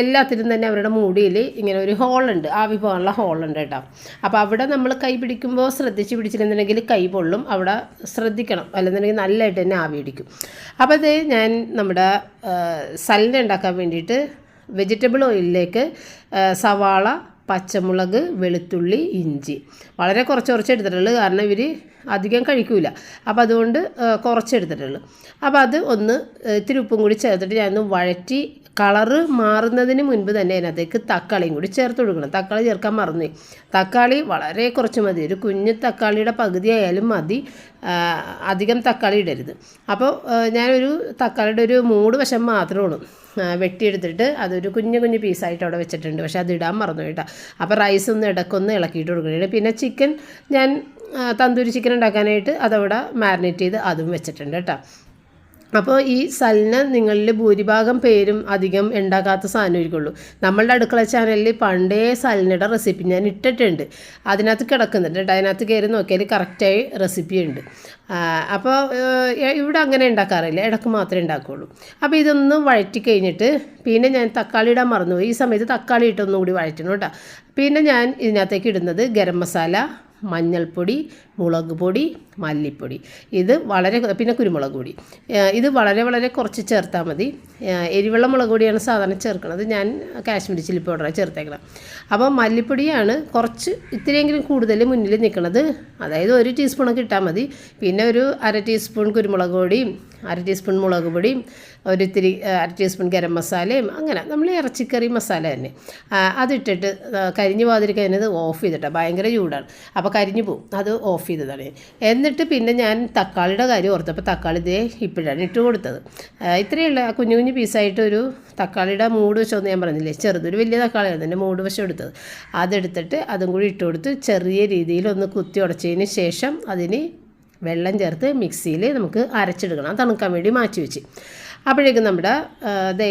S1: എല്ലാത്തിനും തന്നെ അവരുടെ മൂടിയിൽ ഇങ്ങനെ ഒരു ഹോളുണ്ട്. ആവി പോകാനുള്ള ഹോളുണ്ട് കേട്ടോ. അപ്പോൾ അവിടെ നമ്മൾ കൈ പിടിക്കുമ്പോൾ ശ്രദ്ധിച്ച് പിടിച്ചിട്ടുണ്ടെങ്കിൽ കൈ പൊള്ളും. അവിടെ ശ്രദ്ധിക്കണം. അല്ലെന്നുണ്ടെങ്കിൽ നല്ലതായിട്ട് തന്നെ ആവി പിടിക്കും. അപ്പോൾ അത് ഞാൻ നമ്മുടെ ആ, സലിന ഉണ്ടാക്കാൻ വേണ്ടിയിട്ട് വെജിറ്റബിൾ ഓയിലിലേക്ക് സവാള പച്ചമുളക് വെളുത്തുള്ളി ഇഞ്ചി. വളരെ കുറച്ച് കുറച്ച് എടുത്തിട്ടുള്ളൂ. കാരണം ഇവർ അധികം കഴിക്കൂല. അപ്പോൾ അതുകൊണ്ട് കുറച്ച് എടുത്തിട്ടുള്ളൂ. അപ്പോൾ അത് ഒന്ന് ഇത്തിരി ഉപ്പും കൂടി ചേർത്തിട്ട് ഞാനൊന്ന് വഴറ്റി കളറ് മാറുന്നതിന് മുൻപ് തന്നെ അതിനകത്തേക്ക് തക്കാളിയും കൂടി ചേർത്ത് കൊടുക്കണം. തക്കാളി ചേർക്കാൻ മറന്നു തക്കാളി വളരെ കുറച്ച് മതി. ഒരു കുഞ്ഞ് തക്കാളിയുടെ പകുതി ആയാലും മതി. അധികം തക്കാളി ഇടരുത്. അപ്പോൾ ഞാനൊരു തക്കാളിയുടെ ഒരു മൂട് വശം മാത്രമേ ഉള്ളൂ. വെട്ടിയെടുത്തിട്ട് അതൊരു കുഞ്ഞു കുഞ്ഞു പീസായിട്ട് അവിടെ വെച്ചിട്ടുണ്ട്. പക്ഷേ അത് ഇടാൻ മറന്നു കേട്ടോ. അപ്പോൾ റൈസ് ഒന്ന് ഇടക്കൊന്ന് ഇളക്കിയിട്ട് കൊടുക്കുകയാണ് പിന്നെ ചിക്കൻ ഞാൻ തന്തൂരി ചിക്കൻ ഉണ്ടാക്കാനായിട്ട് അതവിടെ മാരിനേറ്റ് ചെയ്ത് അതും വെച്ചിട്ടുണ്ട് കേട്ടോ. അപ്പോൾ ഈ സലിന് നിങ്ങളിൽ ഭൂരിഭാഗം പേരും അധികം ഉണ്ടാക്കാത്ത സാധനമായിരിക്കുള്ളൂ. നമ്മളുടെ അടുക്കള ചാനലിൽ പണ്ടേ സലിനയുടെ റെസിപ്പി ഞാൻ ഇട്ടിട്ടുണ്ട്. അതിനകത്ത് കിടക്കുന്നുണ്ട് കേട്ടോ. അതിനകത്ത് കയറി നോക്കിയാൽ കറക്റ്റായി റെസിപ്പി ഉണ്ട്. അപ്പോൾ ഇവിടെ അങ്ങനെ ഉണ്ടാക്കാറില്ല. ഇടയ്ക്ക് മാത്രമേ ഉണ്ടാക്കുകയുള്ളൂ അപ്പോൾ ഇതൊന്ന് വഴറ്റി കഴിഞ്ഞിട്ട് പിന്നെ ഞാൻ തക്കാളി ഇടാൻ മറന്നുപോയി. ഈ സമയത്ത് തക്കാളി ഇട്ടൊന്നും കൂടി വഴറ്റണം കേട്ടോ. പിന്നെ ഞാൻ ഇതിനകത്തേക്ക് ഇടുന്നത് ഗരം മസാല മഞ്ഞൾപ്പൊടി മുളക് പൊടി മല്ലിപ്പൊടി. ഇത് വളരെ പിന്നെ കുരുമുളക് പൊടി. ഇത് വളരെ വളരെ കുറച്ച് ചേർത്താൽ മതി. എരിവെള്ള മുളക് പൊടിയാണ് സാധാരണ ചേർക്കുന്നത് ഞാൻ കാശ്മീരി ചില്ലി പൗഡറാണ് ചേർത്തേക്കണം. അപ്പോൾ മല്ലിപ്പൊടിയാണ് കുറച്ച് ഇത്തിരിയെങ്കിലും കൂടുതൽ മുന്നിൽ നിൽക്കുന്നത് അതായത് ഒരു ടീസ്പൂണൊക്കെ ഇട്ടാൽ മതി. പിന്നെ ഒരു അര ടീസ്പൂൺ കുരുമുളക് പൊടിയും അര ടീസ്പൂൺ മുളക് പൊടിയും ഒരിത്തിരി അര ടീസ്പൂൺ ഗരം മസാലയും അങ്ങനെ നമ്മൾ ഇറച്ചിക്കറി മസാല തന്നെ. അതിട്ടിട്ട് കരിഞ്ഞു പോകാതിരിക്കുന്നത് ഓഫ് ചെയ്തിട്ടാണ് ഭയങ്കര ചൂടാണ്. അപ്പോൾ കരിഞ്ഞു പോവും. അത് ഓഫ് ചെയ്തതാണ്. എന്നിട്ട് പിന്നെ ഞാൻ തക്കാളിയുടെ കാര്യം ഓർത്തു. അപ്പോൾ തക്കാളി ഇതേ ഇപ്പോഴാണ് ഇട്ട് കൊടുത്തത്. ഇത്രയുള്ള കുഞ്ഞു കുഞ്ഞു പീസായിട്ട് ഒരു തക്കാളിയുടെ മൂട് വശമെന്ന് ഞാൻ പറഞ്ഞില്ലേ? ചെറുതൊരു വലിയ തക്കാളിയാണ് എന്റെ മൂട് വശം എടുത്തത്. അതെടുത്തിട്ട് അതും കൂടി ഇട്ട് കൊടുത്ത് ചെറിയ രീതിയിൽ ഒന്ന് കുത്തി ഉടച്ചതിന് ശേഷം അതിന് വെള്ളം ചേർത്ത് മിക്സിയിൽ നമുക്ക് അരച്ചെടുക്കണം. തണുക്കാൻ വേണ്ടി മാറ്റി വെച്ച്. അപ്പോഴേക്കും നമ്മുടെ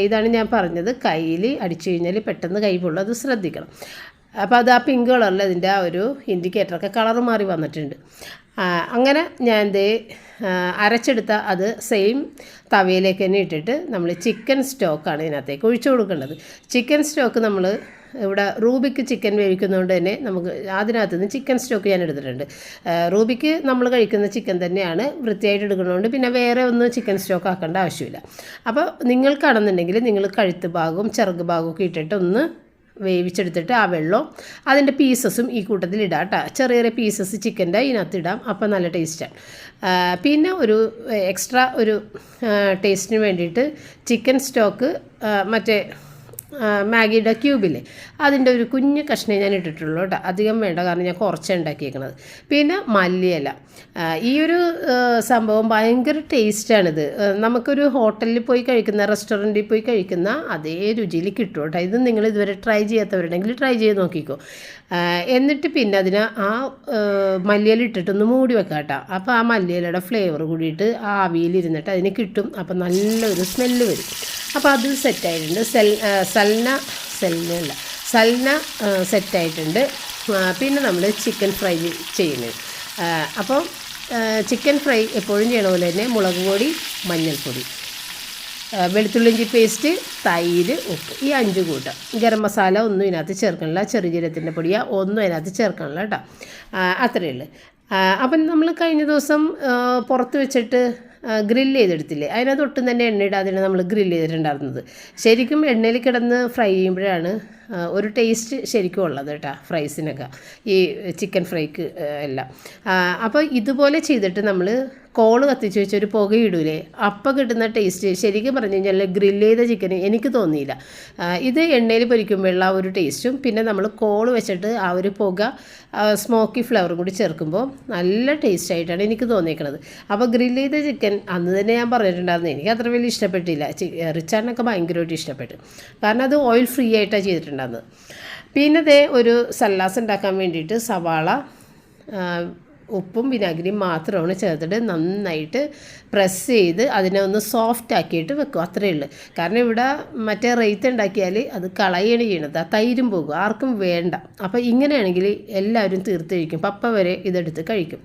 S1: ഇതാണ് ഞാൻ പറഞ്ഞത്. കയ്യിൽ അടിച്ചു കഴിഞ്ഞാൽ പെട്ടെന്ന് കൈ പൊള്ളും അത് ശ്രദ്ധിക്കണം. അപ്പോൾ അത് ആ പിങ്ക് കളറിൽ അതിന്റെ ആ ഒരു ഇൻഡിക്കേറ്ററൊക്കെ കളർ മാറി വന്നിട്ടുണ്ട്. അങ്ങനെ ഞാൻ ദേ അരച്ചെടുത്ത അത് സെയിം തവയിലേക്ക് തന്നെ ഇട്ടിട്ട് നമ്മൾ ചിക്കൻ സ്റ്റോക്കാണ് ഇതിനകത്തേക്ക് ഒഴിച്ചു കൊടുക്കേണ്ടത്. ചിക്കൻ സ്റ്റോക്ക് നമ്മൾ ഇവിടെ റൂബിക്ക് ചിക്കൻ വേവിക്കുന്നതുകൊണ്ട് തന്നെ നമുക്ക് അതിനകത്ത് നിന്ന് ചിക്കൻ സ്റ്റോക്ക് ഞാൻ എടുത്തിട്ടുണ്ട്. റൂബിക്ക് നമ്മൾ കഴിക്കുന്ന ചിക്കൻ തന്നെയാണ് വൃത്തിയായിട്ട് എടുക്കുന്നതുകൊണ്ട് പിന്നെ വേറെ ഒന്നും ചിക്കൻ സ്റ്റോക്ക് ആക്കേണ്ട ആവശ്യമില്ല. അപ്പോൾ നിങ്ങൾക്കാണെന്നുണ്ടെങ്കിൽ നിങ്ങൾ കഴുത്ത് ഭാഗവും ചെറുക് ഭാഗവും ഒക്കെ ഇട്ടിട്ട് ഒന്ന് വേവിച്ചെടുത്തിട്ട് ആ വെള്ളവും അതിന്റെ പീസസും ഈ കൂട്ടത്തിൽ ഇടാം കേട്ടോ. ചെറിയ ചെറിയ പീസസ് ചിക്കന്റെ ഇതിനകത്ത് ഇടാം. അപ്പോൾ നല്ല ടേസ്റ്റാണ് പിന്നെ ഒരു എക്സ്ട്രാ ഒരു ടേസ്റ്റിന് വേണ്ടിയിട്ട് ചിക്കൻ സ്റ്റോക്ക് മറ്റേ മാഗിയുടെ ക്യൂബില്ലേ അതിന്റെ ഒരു കുഞ്ഞ് കഷ്ണേ ഞാൻ ഇട്ടിട്ടുള്ളൂ കേട്ടോ. അധികം വേണ്ട കാരണം ഞാൻ കുറച്ച് ഉണ്ടാക്കിയേക്കണത്. പിന്നെ മല്ലിയില. ഈ ഒരു സംഭവം ഭയങ്കര ടേസ്റ്റാണിത്. നമുക്കൊരു ഹോട്ടലിൽ പോയി കഴിക്കുന്ന റെസ്റ്റോറന്റിൽ പോയി കഴിക്കുന്ന അതേ രുചിയിൽ കിട്ടും കേട്ടോ. ഇത് നിങ്ങൾ ഇതുവരെ ട്രൈ ചെയ്യാത്തവരുണ്ടെങ്കിൽ ട്രൈ ചെയ്ത് നോക്കിക്കോ. എന്നിട്ട് പിന്നെ അതിന് ആ മല്ലിയില ഇട്ടിട്ടൊന്ന് മൂടി വെക്കാം കേട്ടോ. അപ്പോൾ ആ മല്ലിയിലയുടെ ഫ്ലേവർ കൂടിയിട്ട് ആവിയിലിരുന്നിട്ട് അതിന് കിട്ടും. അപ്പോൾ നല്ലൊരു സ്മെല്ല് വരും. അപ്പോൾ അത് സെറ്റായിട്ടുണ്ട്. സെൽ ആ, സൽന സെൽനല്ല സൽന സെറ്റായിട്ടുണ്ട്. പിന്നെ നമ്മൾ ചിക്കൻ ഫ്രൈ ചെയ്യുന്നത്. അപ്പം ചിക്കൻ ഫ്രൈ എപ്പോഴും ചെയ്യണ പോലെ തന്നെ മുളക് പൊടി മഞ്ഞൾപ്പൊടി. വെളുത്തുള്ളിഞ്ചി പേസ്റ്റ് തൈര് ഉപ്പ്. ഈ അഞ്ച് കൂട്ടം. ഗരം മസാല ഒന്നും ഇതിനകത്ത് ചേർക്കണില്ല. ചെറിയ ജീരകത്തിന്റെ പൊടിയാ ഒന്നും അതിനകത്ത് ചേർക്കണില്ല കേട്ടോ. അത്രയേ ഉള്ളൂ. അപ്പം നമ്മൾ കഴിഞ്ഞ ദിവസം പുറത്ത് വെച്ചിട്ട് ഗ്രില്ല് ചെയ്തെടുത്തില്ലേ? അതിനകത്ത് ഒട്ടും തന്നെ എണ്ണ ഇടാതെയാണ് നമ്മൾ ഗ്രില്ല് ചെയ്തിട്ടുണ്ടായിരുന്നത്. ശരിക്കും എണ്ണയിൽ കിടന്ന് ഫ്രൈ ചെയ്യുമ്പോഴാണ് ഒരു ടേസ്റ്റ് ശരിക്കും ഉള്ളത് കേട്ടോ ഫ്രൈസിനൊക്കെ ഈ ചിക്കൻ ഫ്രൈക്ക് എല്ലാം. അപ്പോൾ ഇതുപോലെ ചെയ്തിട്ട് നമ്മൾ കോൾ കത്തിച്ച് വെച്ച് ഒരു പുകയിടൂലേ? അപ്പം കിട്ടുന്ന ടേസ്റ്റ് ശരിക്കും പറഞ്ഞു കഴിഞ്ഞാൽ ഗ്രില്ല് ചെയ്ത ചിക്കൻ എനിക്ക് തോന്നിയില്ല. ഇത് എണ്ണയിൽ പൊരിക്കുമ്പോഴുള്ള ആ ഒരു ടേസ്റ്റും പിന്നെ നമ്മൾ കോൾ വെച്ചിട്ട് ആ ഒരു പുക സ്മോക്കി ഫ്ലേവറും കൂടി ചേർക്കുമ്പോൾ നല്ല ടേസ്റ്റ് ആയിട്ടാണ് എനിക്ക് തോന്നിയിരിക്കുന്നത് അപ്പോൾ ഗ്രില്ല് ചെയ്ത ചിക്കൻ അന്ന് തന്നെ ഞാൻ പറഞ്ഞിട്ടുണ്ടായിരുന്നു. എനിക്ക് അത്ര വലിയ ഇഷ്ടപ്പെട്ടില്ല. റിച്ചാറിനൊക്കെ ഭയങ്കരമായിട്ട് ഇഷ്ടപ്പെട്ടു. കാരണം അത് ഓയിൽ ഫ്രീ ആയിട്ടാണ് ചെയ്തിട്ടുണ്ടായിരുന്നത്. പിന്നെ ദേ ഒരു സല്ലാസ് ഉണ്ടാക്കാൻ വേണ്ടിയിട്ട് സവാള ഉപ്പും വിനാഗിരിയും മാത്രമാണ് ചേർത്തിട്ട് നന്നായിട്ട് പ്രസ് ചെയ്ത് അതിനെ ഒന്ന് സോഫ്റ്റ് ആക്കിയിട്ട് വെക്കും അത്രയേ ഉള്ളൂ. കാരണം ഇവിടെ മറ്റേ റേറ്റ് ഉണ്ടാക്കിയാൽ അത് കളയാണ് ചെയ്യണത്. ആ തൈരും പോകും. ആർക്കും വേണ്ട. അപ്പോൾ ഇങ്ങനെയാണെങ്കിൽ എല്ലാവരും തീർത്ത് കഴിക്കും പപ്പ വരെ ഇതെടുത്ത് കഴിക്കും.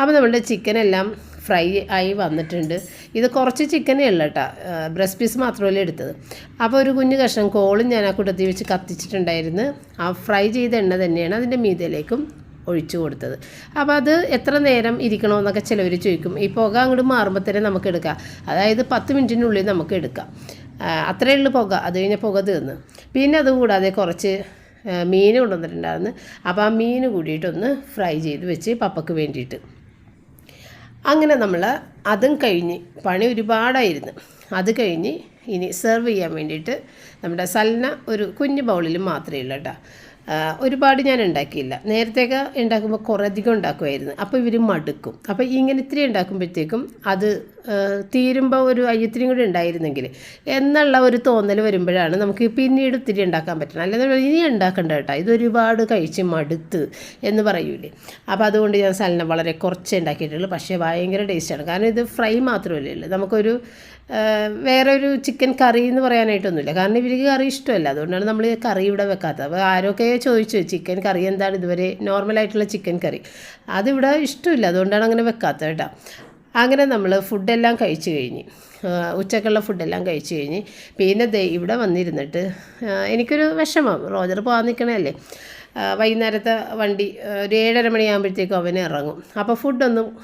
S1: അപ്പോൾ നമ്മളുടെ ചിക്കനെല്ലാം ഫ്രൈ ആയി വന്നിട്ടുണ്ട്. ഇത് കുറച്ച് ചിക്കനേ ഉള്ളൂ കേട്ടോ. ബ്രസ്റ്റ് പീസ് മാത്രമല്ല എടുത്തത്. അപ്പോൾ ഒരു കുഞ്ഞു കഷ്ണം കോളും ഞാൻ ആ കൂട്ടത്തിൽ വെച്ച് കത്തിച്ചിട്ടുണ്ടായിരുന്നു. ആ ഫ്രൈ ചെയ്ത എണ്ണ തന്നെയാണ് അതിന്റെ മീതയിലേക്കും ഒഴിച്ചു കൊടുത്തത്. അപ്പോൾ അത് എത്ര നേരം ഇരിക്കണമെന്നൊക്കെ ചിലവർ ചോദിക്കും. ഈ പുക അങ്ങോട്ട് മാറുമ്പോൾ തന്നെ നമുക്ക് എടുക്കാം. അതായത് പത്ത് മിനിറ്റിനുള്ളിൽ നമുക്ക് എടുക്കാം. അത്രയേ ഉള്ളൂ പുക. അത് കഴിഞ്ഞാൽ പുക തീർന്ന്. പിന്നെ അതുകൂടാതെ കുറച്ച് മീൻ കൊണ്ടുവന്നിട്ടുണ്ടായിരുന്നു. അപ്പോൾ ആ മീൻ കൂടിയിട്ടൊന്ന് ഫ്രൈ ചെയ്ത് വെച്ച് പപ്പക്ക് വേണ്ടിയിട്ട്. അങ്ങനെ നമ്മൾ അതും കഴിഞ്ഞ് പണി ഒരുപാടായിരുന്നു. അത് കഴിഞ്ഞ് ഇനി സെർവ് ചെയ്യാൻ വേണ്ടിയിട്ട് നമ്മുടെ സൽന ഒരു കുഞ്ഞു ബൗളിൽ മാത്രമേ ഉള്ളൂ കേട്ടോ. ഒരുപാട് ഞാൻ ഉണ്ടാക്കിയില്ല. നേരത്തെയൊക്കെ ഉണ്ടാക്കുമ്പോൾ കുറേ അധികം ഉണ്ടാക്കുമായിരുന്നു. അപ്പോൾ ഇവർ മടുക്കും. അപ്പോൾ ഇങ്ങനെ ഇത്തിരി ഉണ്ടാക്കുമ്പോഴത്തേക്കും അത് തീരുമ്പോൾ ഒരു അയ്യത്തിരി കൂടി ഉണ്ടായിരുന്നെങ്കിൽ എന്നുള്ള ഒരു തോന്നൽ വരുമ്പോഴാണ് നമുക്ക് പിന്നീട് ഇത്തിരി ഉണ്ടാക്കാൻ പറ്റണം. അല്ലാതെ ഇനി ഉണ്ടാക്കണ്ട കേട്ടോ. ഇതൊരുപാട് കഴിച്ച് മടുത്ത് എന്ന് പറയൂലേ. അപ്പോൾ അതുകൊണ്ട് ഞാൻ സലനം വളരെ കുറച്ച് ഉണ്ടാക്കിയിട്ടുള്ളൂ. പക്ഷേ ഭയങ്കര ടേസ്റ്റാണ്. കാരണം ഇത് ഫ്രൈ മാത്രമല്ലേ ഉള്ളൂ. നമുക്കൊരു വേറെ ഒരു ചിക്കൻ കറി എന്ന് പറയാനായിട്ടൊന്നുമില്ല. കാരണം ഇവർക്ക് കറി ഇഷ്ടമല്ല. അതുകൊണ്ടാണ് നമ്മൾ കറി ഇവിടെ വെക്കാത്തത്. അപ്പോൾ ആരൊക്കെ ചോദിച്ചു ചിക്കൻ കറി എന്താണ്? ഇതുവരെ നോർമലായിട്ടുള്ള ചിക്കൻ കറി അതിവിടെ ഇഷ്ടമില്ല. അതുകൊണ്ടാണ് അങ്ങനെ വെക്കാത്തത് കേട്ടോ. അങ്ങനെ നമ്മൾ ഫുഡെല്ലാം കഴിച്ചു കഴിഞ്ഞ്. ഉച്ചക്കുള്ള ഫുഡെല്ലാം കഴിച്ചു കഴിഞ്ഞ്. പിന്നെ ദേ ഇവിടെ വന്നിരുന്നിട്ട് എനിക്കൊരു വിഷമം. റോജർ പോകാൻ നിൽക്കണല്ലേ വൈകുന്നേരത്തെ വണ്ടി ഒരു ഏഴര മണിയാകുമ്പോഴത്തേക്കും അവന് ഇറങ്ങും. അപ്പോൾ ഫുഡൊന്നും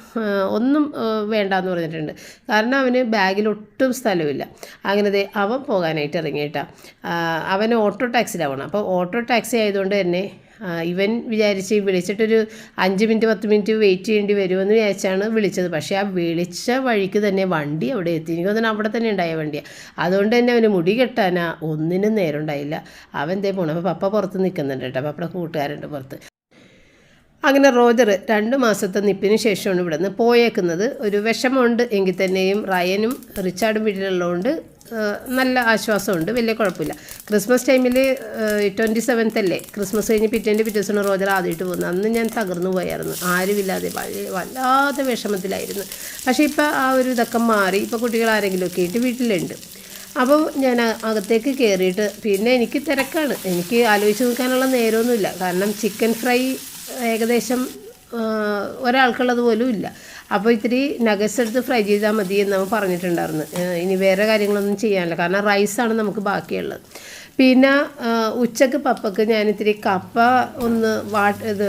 S1: ഒന്നും വേണ്ട വേണ്ടാന്ന് പറഞ്ഞിട്ടുണ്ട്. കാരണം അവന് ബാഗിൽ ഒട്ടും സ്ഥലമില്ല. അങ്ങനെ അവൻ പോകാനായിട്ട് ഇറങ്ങിയിട്ടാണ് അവന് ഓട്ടോ ടാക്സിയിലാവണം അപ്പോൾ ഓട്ടോ ടാക്സി ആയതുകൊണ്ട് തന്നെ ഇവൻ വിചാരിച്ച് വിളിച്ചിട്ടൊരു അഞ്ച് മിനിറ്റ് പത്ത് മിനിറ്റ് വെയിറ്റ് ചെയ്യേണ്ടി വരുമെന്ന് വിചാരിച്ചാണ് വിളിച്ചത്. പക്ഷേ ആ വിളിച്ച വഴിക്ക് തന്നെ വണ്ടി അവിടെ എത്തി. എനിക്ക് തോന്നുന്നു അവിടെ തന്നെ ഉണ്ടായ വണ്ടിയാണ് അതുകൊണ്ട് തന്നെ അവന് മുടി കെട്ടാനാ ഒന്നിനും നേരം ഉണ്ടായില്ല. അവൻ എന്തേ പോണം. അപ്പോൾ പപ്പ പുറത്ത് നിൽക്കുന്നുണ്ട് കേട്ടോ. പപ്പയുടെ കൂട്ടുകാരുണ്ട് പുറത്ത്. അങ്ങനെ റോജർ രണ്ട് മാസത്തെ നിപ്പിന് ശേഷമാണ് ഇവിടെ നിന്ന് പോയേക്കുന്നത്. ഒരു വിഷമമുണ്ട് എങ്കിൽ തന്നെയും. റയനും റിച്ചാർഡും വീട്ടിലുള്ളതുകൊണ്ട് നല്ല ആശ്വാസമുണ്ട്. വലിയ കുഴപ്പമില്ല. ക്രിസ്മസ് ടൈമിൽ ട്വന്റി സെവൻത്ത് അല്ലേ? ക്രിസ്മസ് കഴിഞ്ഞ് പിറ്റേന്റെ പിറ്റേ ദിവസമാണ് റോജർ ആദ്യമായിട്ട് പോകുന്നത്. അന്ന് ഞാൻ തകർന്നു പോയായിരുന്നു. ആരുമില്ലാതെ വളരെ വല്ലാത്ത വിഷമത്തിലായിരുന്നു. പക്ഷേ ഇപ്പോൾ ആ ഒരു ഇതൊക്കെ മാറി. ഇപ്പോൾ കുട്ടികൾ ആരെങ്കിലുമൊക്കെ ആയിട്ട് വീട്ടിലുണ്ട്. അപ്പോൾ ഞാൻ അകത്തേക്ക് കയറിയിട്ട് പിന്നെ എനിക്ക് തിരക്കാണ്. എനിക്ക് ആലോചിച്ച് നിൽക്കാനുള്ള നേരമൊന്നുമില്ല. കാരണം ചിക്കൻ ഫ്രൈ ഏകദേശം ഒരാൾക്കുള്ളത് പോലും ഇല്ല. അപ്പോൾ ഇത്തിരി നഗസ് എടുത്ത് ഫ്രൈ ചെയ്താൽ മതി എന്ന് നമ്മൾ പറഞ്ഞിട്ടുണ്ടായിരുന്നു. ഇനി വേറെ കാര്യങ്ങളൊന്നും ചെയ്യാനില്ല. കാരണം റൈസാണ് നമുക്ക് ബാക്കിയുള്ളത്. പിന്നെ ഉച്ചയ്ക്ക് പപ്പക്ക് ഞാൻ ഇത്തിരി കപ്പ ഒന്ന് വാട്ട് ഇത്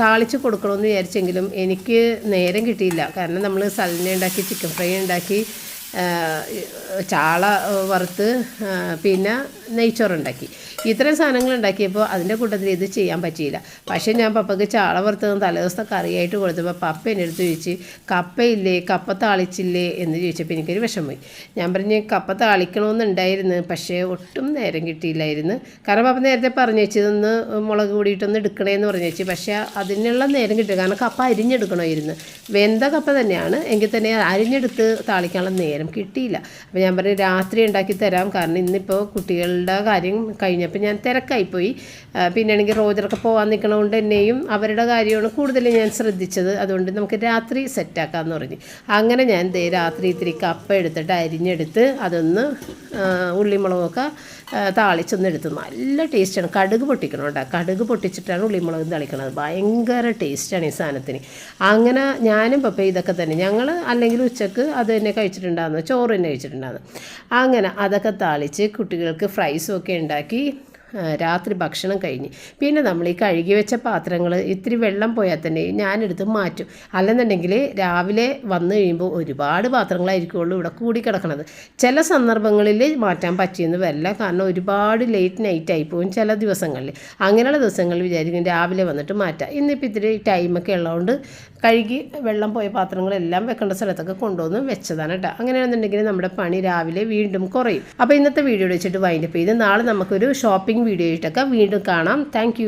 S1: താളിച്ച് കൊടുക്കണമെന്ന് വിചാരിച്ചെങ്കിലും എനിക്ക് നേരം കിട്ടിയില്ല. കാരണം നമ്മൾ സലിനെ ഉണ്ടാക്കി ചിക്കൻ ഫ്രൈ ഉണ്ടാക്കി ചാള വറുത്ത് പിന്നെ നെയ്ച്ചോറുണ്ടാക്കി. ഇത്രയും സാധനങ്ങൾ ഉണ്ടാക്കിയപ്പോൾ അതിന്റെ കൂട്ടത്തിൽ ഇത് ചെയ്യാൻ പറ്റിയില്ല. പക്ഷേ ഞാൻ പപ്പയ്ക്ക് ചാള വറുത്തതും തലേദിവസത്തെ കറിയായിട്ട് കൊടുത്തപ്പോൾ പപ്പ എന്റെ അടുത്ത് ചോദിച്ച് കപ്പയില്ലേ? കപ്പ താളിച്ചില്ലേ? എന്ന് ചോദിച്ചപ്പോൾ എനിക്കൊരു വിഷമമായി. ഞാൻ പറഞ്ഞ് കപ്പ താളിക്കണമെന്നുണ്ടായിരുന്നു പക്ഷേ ഒട്ടും നേരം കിട്ടിയില്ലായിരുന്നു. കാരണം പപ്പ നേരത്തെ പറഞ്ഞു വെച്ചതൊന്ന് മുളക് കൂടിയിട്ടൊന്ന് എടുക്കണേന്ന് പറഞ്ഞു വെച്ചു. പക്ഷേ അതിനുള്ള നേരം കിട്ടില്ല കാരണം കപ്പ അരിഞ്ഞെടുക്കണമായിരുന്നു. വെന്ത കപ്പ തന്നെയാണ്. എങ്കിൽ തന്നെ അരിഞ്ഞെടുത്ത് താളിക്കാനുള്ള നേരം കിട്ടിയില്ല. അപ്പോൾ ഞാൻ പറഞ്ഞു രാത്രി ഉണ്ടാക്കി തരാം. കാരണം ഇന്നിപ്പോൾ കുട്ടികളുടെ കാര്യം കഴിഞ്ഞപ്പോൾ ഞാൻ തിരക്കായിപ്പോയി. പിന്നെ പിന്നെയാണെങ്കിൽ റോജറൊക്കെ പോകാൻ നിൽക്കണതുകൊണ്ട് എന്നെയും അവരുടെ കാര്യമാണ് കൂടുതൽ ഞാൻ ശ്രദ്ധിച്ചത്. അതുകൊണ്ട് നമുക്ക് രാത്രി സെറ്റാക്കാമെന്ന് പറഞ്ഞു. അങ്ങനെ ഞാൻ ദേ രാത്രി ഇത്തിരി കപ്പ എടുത്തിട്ട് അരിഞ്ഞെടുത്ത് അതൊന്ന് ഉള്ളിമുളകൊക്കെ ആ, താളിച്ചൊന്ന് നല്ല ടേസ്റ്റാണ്. കടുക് പൊട്ടിക്കണം കേട്ടോ. കടുക് പൊട്ടിച്ചിട്ടാണ് ഉള്ളിമുളക് തളിക്കണത്. ഭയങ്കര ടേസ്റ്റാണ് ഈ സാധനത്തിന്. അങ്ങനെ ഞാനും പപ്പ ഇതൊക്കെ തന്നെ. ഞങ്ങൾ അല്ലെങ്കിൽ ഉച്ചയ്ക്ക് അത് തന്നെ കഴിച്ചിട്ടുണ്ടാകുന്നു ചോറ് തന്നെ കഴിച്ചിട്ടുണ്ടാകുന്നു അങ്ങനെ അതൊക്കെ താളിച്ച് കുട്ടികൾക്ക് ഫ്രൈസും ഒക്കെ ഉണ്ടാക്കി രാത്രി ഭക്ഷണം കഴിഞ്ഞ്. പിന്നെ നമ്മൾ ഈ കഴുകി വെച്ച പാത്രങ്ങൾ ഇത്തിരി വെള്ളം പോയാൽ തന്നെ ഞാനെടുത്ത് മാറ്റും. അല്ലെന്നുണ്ടെങ്കിൽ രാവിലെ വന്നു കഴിയുമ്പോൾ ഒരുപാട് പാത്രങ്ങളായിരിക്കുള്ളൂ ഇവിടെ കൂടി കിടക്കണത്. ചില സന്ദർഭങ്ങളിൽ മാറ്റാൻ പറ്റിയെന്ന് വരില്ല. കാരണം ഒരുപാട് ലേറ്റ് നൈറ്റ് ആയി പോകും ചില ദിവസങ്ങളിൽ. അങ്ങനെയുള്ള ദിവസങ്ങളിൽ വിചാരിക്കും രാവിലെ വന്നിട്ട് മാറ്റാം. ഇന്നിപ്പോൾ ഇത്തിരി ടൈമൊക്കെ ഉള്ളതുകൊണ്ട് കഴുകി വെള്ളം പോയ പാത്രങ്ങളെല്ലാം വെക്കേണ്ട സ്ഥലത്തൊക്കെ കൊണ്ടുവന്ന് വെച്ചതാണ് കേട്ടോ. അങ്ങനെയാണെന്നുണ്ടെങ്കിൽ നമ്മുടെ പണി രാവിലെ വീണ്ടും കുറയും. അപ്പോൾ ഇന്നത്തെ വീഡിയോ വെച്ചിട്ട് വൈൻഡപ്പ് ചെയ്ത് നാളെ നമുക്കൊരു ഷോപ്പിംഗ് വീഡിയോ ആയിട്ടൊക്കെ വീണ്ടും കാണാം. താങ്ക്